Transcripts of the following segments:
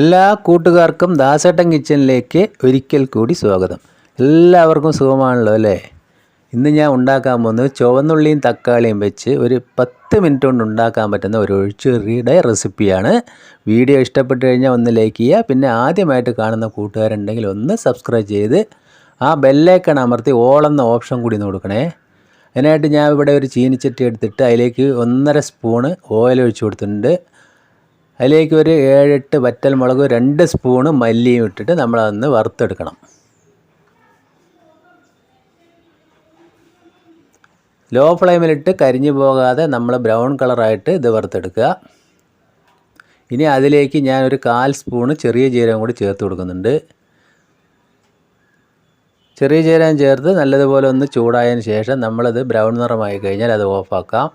എല്ലാ കൂട്ടുകാർക്കും ദാസേട്ടൻ കിച്ചണിലേക്ക് ഒരിക്കൽ കൂടി സ്വാഗതം. എല്ലാവർക്കും സുഖമാണല്ലോ അല്ലേ? ഇന്ന് ഞാൻ ഉണ്ടാക്കാൻ പോകുന്നത് ചുവന്നുള്ളിയും തക്കാളിയും വെച്ച് ഒരു പത്ത് മിനിറ്റ് കൊണ്ട് ഉണ്ടാക്കാൻ പറ്റുന്ന ഒരു ഒഴിച്ചുകറിയുടെ റെസിപ്പിയാണ്. വീഡിയോ ഇഷ്ടപ്പെട്ട് കഴിഞ്ഞാൽ ഒന്ന് ലൈക്ക് ചെയ്യുക. പിന്നെ ആദ്യമായിട്ട് കാണുന്ന കൂട്ടുകാരുണ്ടെങ്കിൽ ഒന്ന് സബ്സ്ക്രൈബ് ചെയ്ത് ആ ബെല്ലേക്കൺ അമർത്തി ഓളെന്ന ഓപ്ഷൻ കൂടി ഒന്ന് കൊടുക്കണേ. അതിനായിട്ട് ഞാൻ ഇവിടെ ഒരു ചീനിച്ചട്ടി എടുത്തിട്ട് അതിലേക്ക് ഒന്നര സ്പൂണ് ഓയിൽ ഒഴിച്ച് കൊടുത്തിട്ടുണ്ട്. അതിലേക്ക് ഒരു ഏഴെട്ട് വറ്റൽ മുളക് രണ്ട് സ്പൂണ് മല്ലിയും ഇട്ടിട്ട് നമ്മളതൊന്ന് വറുത്തെടുക്കണം. ലോ ഫ്ലെയിമിലിട്ട് കരിഞ്ഞു പോകാതെ നമ്മൾ ബ്രൗൺ കളറായിട്ട് ഇത് വറുത്തെടുക്കുക. ഇനി അതിലേക്ക് ഞാൻ ഒരു കാൽ സ്പൂണ് ചെറിയ ജീരകം കൂടി ചേർത്ത് കൊടുക്കുന്നുണ്ട്. ചെറിയ ജീരകം ചേർത്ത് നല്ലതുപോലെ ഒന്ന് ചൂടായതിന് ശേഷം നമ്മളത് ബ്രൗൺ നിറമായി കഴിഞ്ഞാൽ അത് ഓഫാക്കാം.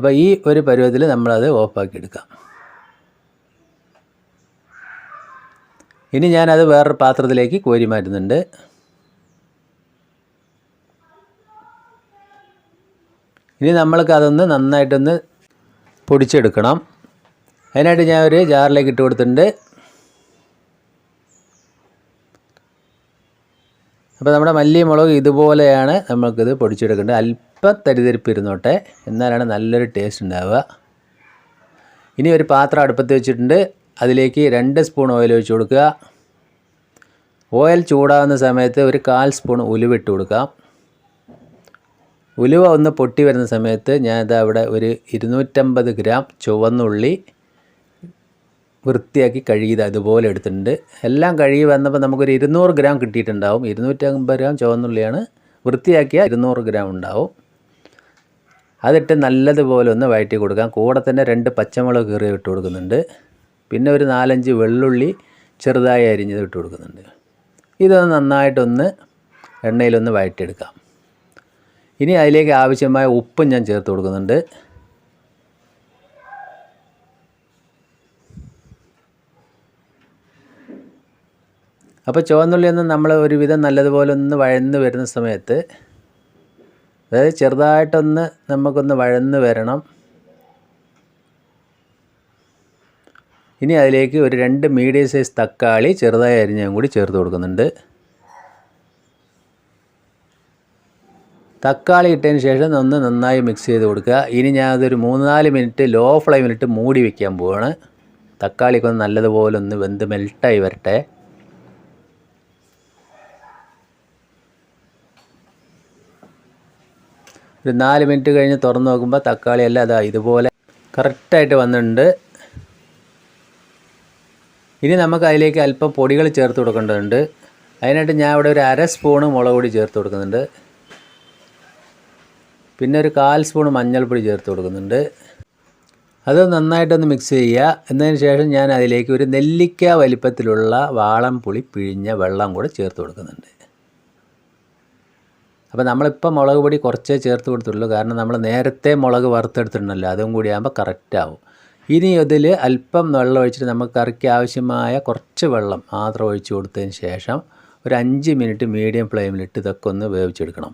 അപ്പോൾ ഈ ഒരു പരുവത്തിൽ നമ്മളത് ഓഫാക്കി എടുക്കാം ഇനി ഞാനത് വേറൊരു പാത്രത്തിലേക്ക് കോരി മാറ്റുന്നുണ്ട്. ഇനി നമ്മൾക്ക് അതൊന്ന് നന്നായിട്ടൊന്ന് പൊടിച്ചെടുക്കണം. അതിനായിട്ട് ഞാൻ ഒരു ജാറിലേക്ക് ഇട്ട് കൊടുത്തിട്ടുണ്ട്. അപ്പോൾ നമ്മുടെ മല്ലി മുളക് ഇതുപോലെയാണ് നമ്മൾക്കിത് പൊടിച്ചെടുക്കേണ്ടത്. അല്പം തരിതരിപ്പ് ഇരുന്നോട്ടെ എന്നാലാണ് നല്ലൊരു ടേസ്റ്റ് ഉണ്ടാവുക. ഇനി ഒരു പാത്രം അടുപ്പത്ത് വെച്ചിട്ടുണ്ട്. അതിലേക്ക് രണ്ട് സ്പൂൺ ഓയിൽ ഒഴിച്ച് കൊടുക്കുക. ഓയിൽ ചൂടാകുന്ന സമയത്ത് ഒരു കാൽ സ്പൂൺ ഉലുവ ഇട്ട് കൊടുക്കാം ഉലുവ ഒന്ന് പൊട്ടി വരുന്ന സമയത്ത് ഞാനിത് അവിടെ ഒരു ഇരുന്നൂറ്റമ്പത് ഗ്രാം ചുവന്നുള്ളി വൃത്തിയാക്കി കഴുകിയത് അതുപോലെ എടുത്തിട്ടുണ്ട്. എല്ലാം കഴുകി വന്നപ്പോൾ നമുക്കൊരു ഇരുന്നൂറ് ഗ്രാം കിട്ടിയിട്ടുണ്ടാവും. ഇരുന്നൂറ്റമ്പത് ഗ്രാം ചുവന്നുള്ളിയാണ് വൃത്തിയാക്കിയാൽ ഇരുന്നൂറ് ഗ്രാം ഉണ്ടാവും. അതിട്ട് നല്ലതുപോലെ ഒന്ന് വഴറ്റി കൊടുക്കാം. കൂടെ തന്നെ രണ്ട് പച്ചമുളക് കീറി ഇട്ട് കൊടുക്കുന്നുണ്ട്. പിന്നെ ഒരു നാലഞ്ച് വെള്ളുള്ളി ചെറുതായി അരിഞ്ഞത് ഇട്ട് കൊടുക്കുന്നുണ്ട്. ഇതൊന്ന് നന്നായിട്ടൊന്ന് എണ്ണയിലൊന്ന് വഴറ്റിയെടുക്കാം ഇനി അതിലേക്ക് ആവശ്യമായ ഉപ്പും ഞാൻ ചേർത്ത് കൊടുക്കുന്നുണ്ട്. അപ്പോൾ ചുവന്നുള്ളി ഒന്ന് നമ്മൾ ഒരുവിധം നല്ലതുപോലെ ഒന്ന് വഴന്ന് വരുന്ന സമയത്ത് അതായത് ചെറുതായിട്ടൊന്ന് നമുക്കൊന്ന് വഴന്ന് വരണം. ഇനി അതിലേക്ക് ഒരു രണ്ട് മീഡിയം സൈസ് തക്കാളി ചെറുതായി അരിഞ്ഞതും കൂടി ചേർത്ത് കൊടുക്കുന്നുണ്ട്. തക്കാളി ഇട്ടതിന് ശേഷം ഒന്ന് നന്നായി മിക്സ് ചെയ്ത് കൊടുക്കുക. ഇനി ഞാൻ അതൊരു മൂന്ന് നാല് മിനിറ്റ് ലോ ഫ്ലെയിമിലിട്ട് മൂടി വയ്ക്കാൻ പോവാണ്. തക്കാളിക്കൊന്ന് നല്ലതുപോലെ ഒന്ന് വെന്ത് മെൽട്ടായി വരട്ടെ. ഒരു നാല് മിനിറ്റ് കഴിഞ്ഞ് തുറന്ന് നോക്കുമ്പോൾ തക്കാളി എല്ലാം അതാ ഇതുപോലെ കറക്റ്റായിട്ട് വന്നിട്ടുണ്ട്. ഇനി നമുക്ക് അതിലേക്ക് അല്പം പൊടികൾ ചേർത്ത് കൊടുക്കേണ്ടതുണ്ട്. അതിനായിട്ട് ഞാൻ ഇവിടെ ഒരു അര സ്പൂണ് മുളക് പൊടി ചേർത്ത് കൊടുക്കുന്നുണ്ട്. പിന്നെ ഒരു കാൽ സ്പൂൺ മഞ്ഞൾപ്പൊടി ചേർത്ത് കൊടുക്കുന്നുണ്ട്. അത് നന്നായിട്ടൊന്ന് മിക്സ് ചെയ്യുക. എന്നതിന് ശേഷം ഞാൻ അതിലേക്ക് ഒരു നെല്ലിക്ക വലിപ്പത്തിലുള്ള വാളം പുളി പിഴിഞ്ഞ വെള്ളം കൂടെ ചേർത്ത് കൊടുക്കുന്നുണ്ട്. അപ്പോൾ നമ്മളിപ്പോൾ മുളക് പൊടി കുറച്ചേ ചേർത്ത് കൊടുത്തുള്ളൂ കാരണം നമ്മൾ നേരത്തെ മുളക് വറുത്തെടുത്തിട്ടുണ്ടല്ലോ അതും കൂടി ആകുമ്പോൾ കറക്റ്റ് ആവും. ഇനി ഇതിൽ അല്പം വെള്ളം ഒഴിച്ചിട്ട് നമുക്ക് കറിക്ക് ആവശ്യമായ കുറച്ച് വെള്ളം മാത്രം ഒഴിച്ച് കൊടുത്തതിന് ശേഷം ഒരു അഞ്ച് മിനിറ്റ് മീഡിയം ഫ്ലെയിമിലിട്ട് ഇതൊക്കെ ഒന്ന് വേവിച്ചെടുക്കണം.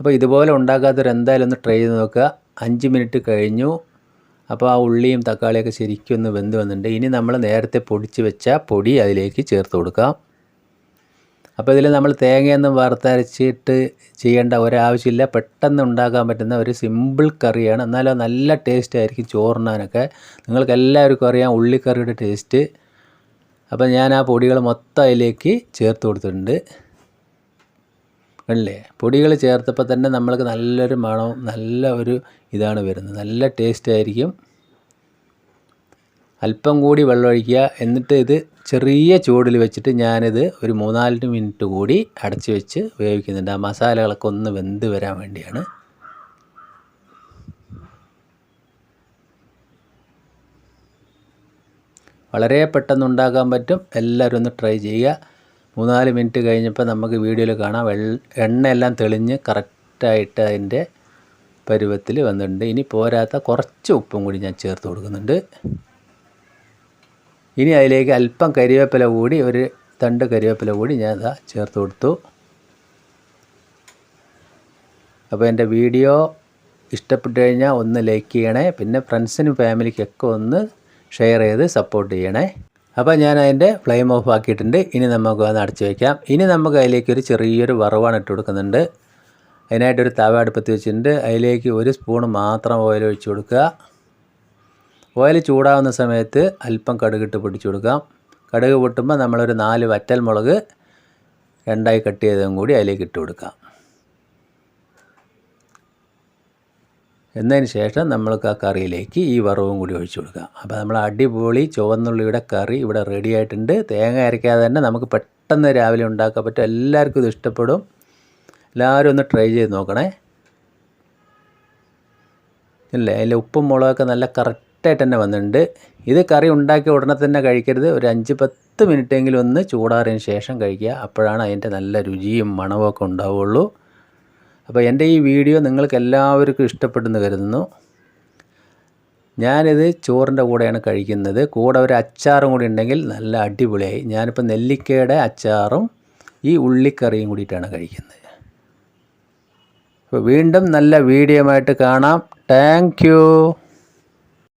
അപ്പോൾ ഇതുപോലെ ഉണ്ടാക്കാത്തവർ എന്തായാലും ഒന്ന് ട്രൈ ചെയ്ത് നോക്കുക. അഞ്ച് മിനിറ്റ് കഴിഞ്ഞു. അപ്പോൾ ആ ഉള്ളിയും തക്കാളിയൊക്കെ ശരിക്കും ഒന്ന് വെന്ത് വന്നിട്ടുണ്ട്. ഇനി നമ്മൾ നേരത്തെ പൊടിച്ച് വെച്ച പൊടി അതിലേക്ക് ചേർത്ത് കൊടുക്കാം. അപ്പോൾ ഇതിൽ നമ്മൾ തേങ്ങയൊന്നും വറുത്തരച്ചിട്ട് ചെയ്യേണ്ട ഒരാവശ്യമില്ല. പെട്ടെന്ന് ഉണ്ടാക്കാൻ പറ്റുന്ന ഒരു സിമ്പിൾ കറിയാണ്. എന്നാലും നല്ല ടേസ്റ്റ് ആയിരിക്കും ചോറിനാനൊക്കെ. നിങ്ങൾക്ക് എല്ലാവർക്കും അറിയാം ഉള്ളിക്കറിയുടെ ടേസ്റ്റ് അപ്പോൾ ഞാൻ ആ പൊടികൾ മൊത്തം അതിലേക്ക് ചേർത്ത് കൊടുത്തിട്ടുണ്ട്. അല്ലേ? പൊടികൾ ചേർത്തപ്പോൾ തന്നെ നമ്മൾക്ക് നല്ലൊരു മണവും നല്ല ഒരു ഇതാണ് വരുന്നത്. നല്ല ടേസ്റ്റ് ആയിരിക്കും. അല്പം കൂടി വെള്ളമൊഴിക്കുക എന്നിട്ട് ഇത് ചെറിയ ചൂടിൽ വെച്ചിട്ട് ഞാനിത് ഒരു മൂന്നാൽ മിനിറ്റ് കൂടി അടച്ച് വെച്ച് വേവിക്കുന്നുണ്ട്. ആ മസാലകളൊക്കെ ഒന്ന് വെന്ത് വരാൻ വേണ്ടിയാണ്. വളരെ പെട്ടെന്ന് ഉണ്ടാക്കാൻ പറ്റും. എല്ലാവരും ഒന്ന് ട്രൈ ചെയ്യുക. മൂന്നാൽ മിനിറ്റ് കഴിഞ്ഞപ്പോൾ നമുക്ക് വീഡിയോയിൽ കാണാം. വെള്ള എണ്ണയെല്ലാം തെളിഞ്ഞ് കറക്റ്റായിട്ട് അതിന്റെ പരുവത്തിൽ വന്നിട്ടുണ്ട്. ഇനി പോരാത്ത കുറച്ച് ഉപ്പും കൂടി ഞാൻ ചേർത്ത് കൊടുക്കുന്നുണ്ട്. ഇനി അതിലേക്ക് അല്പം കരിവേപ്പില കൂടി ഒരു തണ്ട് കരിവേപ്പില കൂടി ഞാൻ ഇതാ ചേർത്ത് കൊടുത്തു. അപ്പോൾ എന്റെ വീഡിയോ ഇഷ്ടപ്പെട്ട് കഴിഞ്ഞാൽ ഒന്ന് ലൈക്ക് ചെയ്യണേ പിന്നെ ഫ്രണ്ട്സിനും ഫാമിലിക്കൊക്കെ ഒന്ന് ഷെയർ ചെയ്ത് സപ്പോർട്ട് ചെയ്യണേ. അപ്പോൾ ഞാൻ അതിന്റെ ഫ്ലെയിം ഓഫ് ആക്കിയിട്ടുണ്ട്. ഇനി നമുക്ക് അത് അടച്ചു വയ്ക്കാം. ഇനി നമുക്ക് അതിലേക്ക് ഒരു ചെറിയൊരു വറവാണ് ഇട്ട് കൊടുക്കുന്നുണ്ട്. അതിനായിട്ടൊരു തവ അടുപ്പത്ത് വെച്ചിട്ടുണ്ട്. അതിലേക്ക് ഒരു സ്പൂൺ മാത്രം ഓയിൽ ഒഴിച്ചു കൊടുക്കുക. ഓയിൽ ചൂടാവുന്ന സമയത്ത് അല്പം കടുകിട്ട് പൊടിച്ചു കൊടുക്കാം. കടുക് പൊട്ടുമ്പോൾ നമ്മളൊരു നാല് വറ്റൽ മുളക് രണ്ടായി കട്ട് ചെയ്തതും കൂടി അതിലേക്ക് ഇട്ട് കൊടുക്കാം. എന്നതിന് ശേഷം നമ്മൾക്ക് ആ കറിയിലേക്ക് ഈ വറവും കൂടി ഒഴിച്ചു കൊടുക്കാം. അപ്പോൾ നമ്മൾ അടിപൊളി ചുവന്നുള്ളിയുടെ കറി ഇവിടെ റെഡി ആയിട്ടുണ്ട്. തേങ്ങ അരയ്ക്കാതെ തന്നെ നമുക്ക് പെട്ടെന്ന് രാവിലെ ഉണ്ടാക്കാൻ പറ്റും. എല്ലാവർക്കും ഇത് ഇഷ്ടപ്പെടും. എല്ലാവരും ഒന്ന് ട്രൈ ചെയ്ത് നോക്കണേ. ഇല്ലേ? അതിൽ ഉപ്പും മുളകൊക്കെ നല്ല കറക്റ്റായിട്ട് തന്നെ വന്നിട്ടുണ്ട്. ഇത് കറി ഉണ്ടാക്കിയ ഉടനെ തന്നെ കഴിക്കരുത്. ഒരു അഞ്ച് പത്ത് മിനിറ്റെങ്കിലും ഒന്ന് ചൂടാറിയതിന് ശേഷം കഴിക്കുക. അപ്പോഴാണ് അതിന്റെ നല്ല രുചിയും മണവും ഒക്കെ ഉണ്ടാവുള്ളൂ. അപ്പോൾ എന്റെ ഈ വീഡിയോ നിങ്ങൾക്ക് എല്ലാവർക്കും ഇഷ്ടപ്പെടുന്നു കരുതുന്നു. ഞാനിത് ചോറിന്റെ കൂടെയാണ് കഴിക്കുന്നത്. കൂടെ ഒരു അച്ചാറും കൂടി ഉണ്ടെങ്കിൽ നല്ല അടിപൊളിയായി. ഞാനിപ്പോൾ നെല്ലിക്കയുടെ അച്ചാറും ഈ ഉള്ളിക്കറിയും കൂടിയിട്ടാണ് കഴിക്കുന്നത്. അപ്പോൾ വീണ്ടും നല്ല വീഡിയോ ആയിട്ട് കാണാം. താങ്ക്